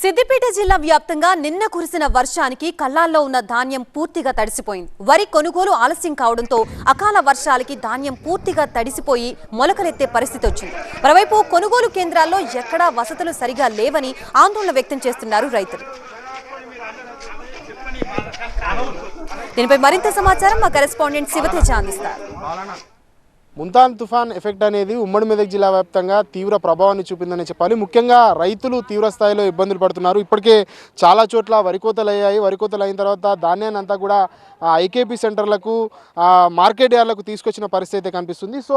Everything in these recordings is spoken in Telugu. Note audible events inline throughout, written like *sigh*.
సిద్దిపేట జిల్లా వ్యాప్తంగా నిన్న కురిసిన వర్షానికి కళ్ళాల్లో ఉన్న ధాన్యం పూర్తిగా తడిసిపోయింది. వరి కొనుగోలు ఆలస్యం కావడంతో అకాల వర్షాలకి ధాన్యం పూర్తిగా తడిసిపోయి మొలకలెత్తే పరిస్థితి వచ్చింది. మరోవైపు కొనుగోలు కేంద్రాల్లో ఎక్కడా వసతులు సరిగా లేవని ఆందోళన వ్యక్తం చేస్తున్నారు రైతులు. దీనిపై మరింత సమాచారం మా కరెస్పాండెంట్ శివతేజ అందిస్తారు. ముంతాన్ తుఫాన్ ఎఫెక్ట్ అనేది ఉమ్మడి మెదక్ జిల్లా వ్యాప్తంగా తీవ్ర ప్రభావాన్ని చూపిందని చెప్పాలి. ముఖ్యంగా రైతులు తీవ్ర స్థాయిలో ఇబ్బందులు పడుతున్నారు. ఇప్పటికే చాలా చోట్ల వరికోతలు అయ్యాయి వరికోతలు అయిన తర్వాత ధాన్యాన్ని అంతా కూడా ఐకేపీ సెంటర్లకు మార్కెట్ యార్డ్లకు తీసుకొచ్చిన పరిస్థితి అయితే కనిపిస్తుంది. సో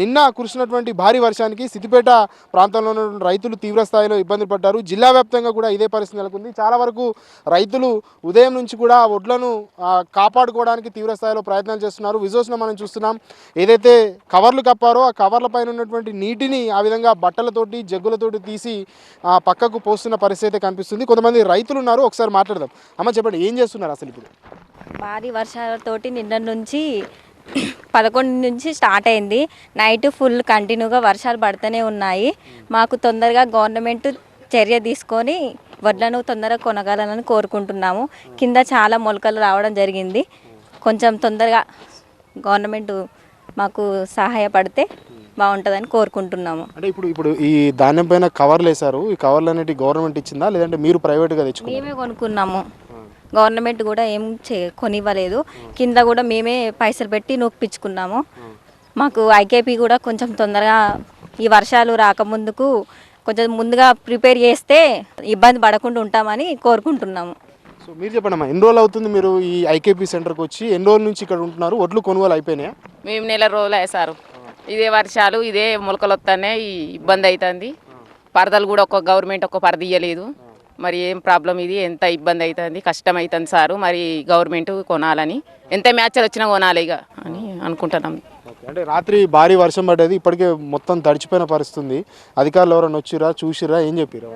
నిన్న కురిసినటువంటి భారీ వర్షానికి సిద్దిపేట ప్రాంతంలో ఉన్నటువంటి రైతులు తీవ్ర స్థాయిలో ఇబ్బందులు పడ్డారు. జిల్లా వ్యాప్తంగా కూడా ఇదే పరిస్థితి నెలకొంది. చాలా వరకు రైతులు ఉదయం నుంచి కూడా వడ్లను కాపాడుకోవడానికి తీవ్ర స్థాయిలో ప్రయత్నాలు చేస్తున్నారు. విజోస్ను మనం చూస్తున్నాం. ఏదైతే కవర్లు కప్పారో ఆ కవర్ల పైన ఉన్నటువంటి నీటిని ఆ విధంగా బట్టలతోటి జగ్గులతోటి తీసి ఆ, పక్కకు పోస్తున్న పరిస్థితి అయితే కనిపిస్తుంది. కొంతమంది రైతులు ఉన్నారు ఒకసారి మాట్లాడదాం. అమ్మ చెప్పండి ఏం చేస్తున్నారు అసలు ఇప్పుడు? భారీ వర్షాలతోటి నిన్న నుంచి *clears throat* పదకొండు నుంచి స్టార్ట్ అయింది. నైట్ ఫుల్ కంటిన్యూగా వర్షాలు పడుతూనే ఉన్నాయి. మాకు తొందరగా గవర్నమెంట్ చర్య తీసుకొని వడ్లను తొందరగా కొనగలని కోరుకుంటున్నాము. కింద చాలా మొలకలు రావడం జరిగింది. కొంచెం తొందరగా గవర్నమెంట్ మాకు సహాయపడితే బాగుంటుందని కోరుకుంటున్నాము. అంటే ఇప్పుడు ఇప్పుడు ఈ ధాన్యం పైన కవర్లు వేశారు. ఈ కవర్లు అనేవి గవర్నమెంట్ ఇచ్చిందా? లేదంటే మీరు ప్రైవేట్గా తెచ్చుకున్నారు? మేమే కొనుక్కున్నాము. గవర్నమెంట్ కూడా ఏం చే కొనివ్వలేదు. కింద కూడా మేమే పైసలు పెట్టి నొప్పించుకున్నాము. మాకు ఐకేపీ కూడా కొంచెం తొందరగా ఈ వర్షాలు రాకముందుకు కొంచెం ముందుగా ప్రిపేర్ చేస్తే ఇబ్బంది పడకుండా ఉంటామని కోరుకుంటున్నాము. సో మీరు చెప్పండి అమ్మా ఎన్ని రోజులు అవుతుంది మీరు ఈ ఐకేపీ సెంటర్కి వచ్చి? ఎన్ని రోజుల నుంచి ఇక్కడ ఉంటున్నారు? ఒడ్లు కొనుగోలు అయిపోయినాయా? మేము నెల రోజులు సారు ఇదే వర్షాలు ఇదే మొలకలు వస్తానే ఇబ్బంది అవుతుంది పరదలు కూడా ఒక గవర్నమెంట్ ఒక పరద ఇయ్యలేదు. మరి ఏం ప్రాబ్లం ఇది? ఎంత ఇబ్బంది అవుతుంది కష్టం అవుతుంది సారు. మరి గవర్నమెంట్ కొనాలని. ఎంత మ్యాచ్లు వచ్చినా కొనాలి ఇక అని అనుకుంటున్నాం. అంటే రాత్రి భారీ వర్షం పడ్డది. ఇప్పటికే మొత్తం తడిచిపోయిన పరిస్థితి ఉంది అధికారులు ఎవరైనా వచ్చిరా చూసిరా ఏం చెప్పారు?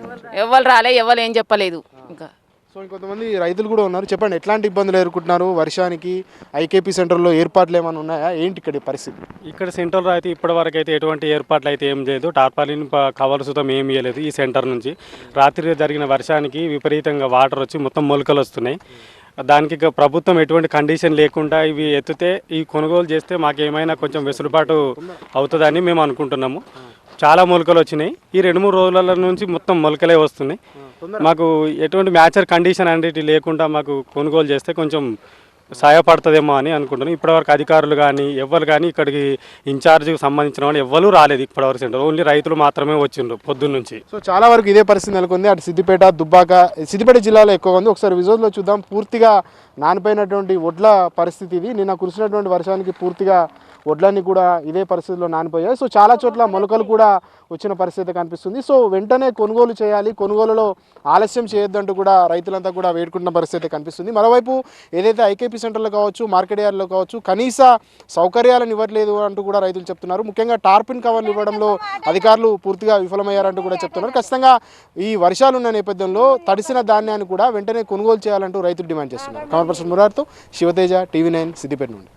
ఎవ్వరు రాలే ఎవ్వరు ఏం చెప్పలేదు. ఇంకా సో ఇంకొంతమంది రైతులు కూడా ఉన్నారు. చెప్పండి ఎట్లాంటి ఇబ్బందులు ఎదుర్కొంటున్నారు? వర్షానికి ఐకేపీ సెంటర్లో ఏర్పాట్లు ఏమైనా ఉన్నాయా? ఏంటి ఇక్కడ పరిస్థితి? ఇక్కడ సెంటర్లో అయితే ఇప్పటి వరకు అయితే ఎటువంటి ఏర్పాట్లు అయితే ఏం చేయలేదు టార్పాలిన్ కవర్ సుతం ఏం ఇవ్వలేదు ఈ సెంటర్ నుంచి. రాత్రి జరిగిన వర్షానికి విపరీతంగా వాటర్ వచ్చి మొత్తం మొలకలు వస్తున్నాయి. దానికి ప్రభుత్వం ఎటువంటి కండిషన్ లేకుండా ఇవి ఎత్తితే ఈ కొనుగోలు చేస్తే మాకు ఏమైనా కొంచెం వెసులుబాటు అవుతుందని మేము అనుకుంటున్నాము. చాలా మొలకలు వచ్చినాయి. ఈ రెండు మూడు రోజుల నుంచి మొత్తం మొలకలే వస్తున్నాయి. మాకు ఎటువంటి మ్యాచర్ కండిషన్ అనేది లేకుండా మాకు కొనుగోలు చేస్తే కొంచెం సహాయపడుతుందేమో అని అనుకుంటున్నాను. ఇప్పటివరకు అధికారులు కానీ ఎవరు కానీ ఇక్కడికి ఇన్ఛార్జ్కి సంబంధించిన వాళ్ళు ఎవ్వరూ రాలేదు ఇప్పటివరకు సెంటర్ ఓన్లీ రైతులు మాత్రమే వచ్చిండ్రు పొద్దున్న నుంచి. సో చాలా వరకు ఇదే పరిస్థితి నెలకొంది. అటు సిద్దిపేట దుబ్బాక సిద్దిపేట జిల్లాలో ఎక్కువ ఉంది. ఒకసారి విజువల్లో చూద్దాం. పూర్తిగా నానిపోయినటువంటి వడ్ల పరిస్థితి ఇది. నిన్న కురిసినటువంటి వర్షానికి పూర్తిగా వడ్లన్నీ కూడా ఇదే పరిస్థితిలో నానిపోయాయి. సో చాలా చోట్ల మొలకలు కూడా వచ్చిన పరిస్థితి కనిపిస్తుంది. సో వెంటనే కొనుగోలు చేయాలి. కొనుగోలులో ఆలస్యం చేయొద్దంటూ కూడా రైతులంతా కూడా వేడుకుంటున్న పరిస్థితి కనిపిస్తుంది. మరోవైపు ఏదైతే ఐకేపీ సెంటర్లో కావచ్చు మార్కెట్ యార్డ్లో కావచ్చు కనీస సౌకర్యాలను ఇవ్వట్లేదు అంటూ కూడా రైతులు చెప్తున్నారు. ముఖ్యంగా టార్పిన్ కవర్లు ఇవ్వడంలో అధికారులు పూర్తిగా విఫలమయ్యారంటూ కూడా చెప్తున్నారు. ఖచ్చితంగా ఈ వర్షాలు ఉన్న నేపథ్యంలో తడిసిన ధాన్యాన్ని కూడా వెంటనే కొనుగోలు చేయాలంటూ రైతులు డిమాండ్ చేస్తున్నారు. కమర్ పర్సన్ మురార్తో శివతేజ టీవీ నైన్ సిద్దిపేట నుండి.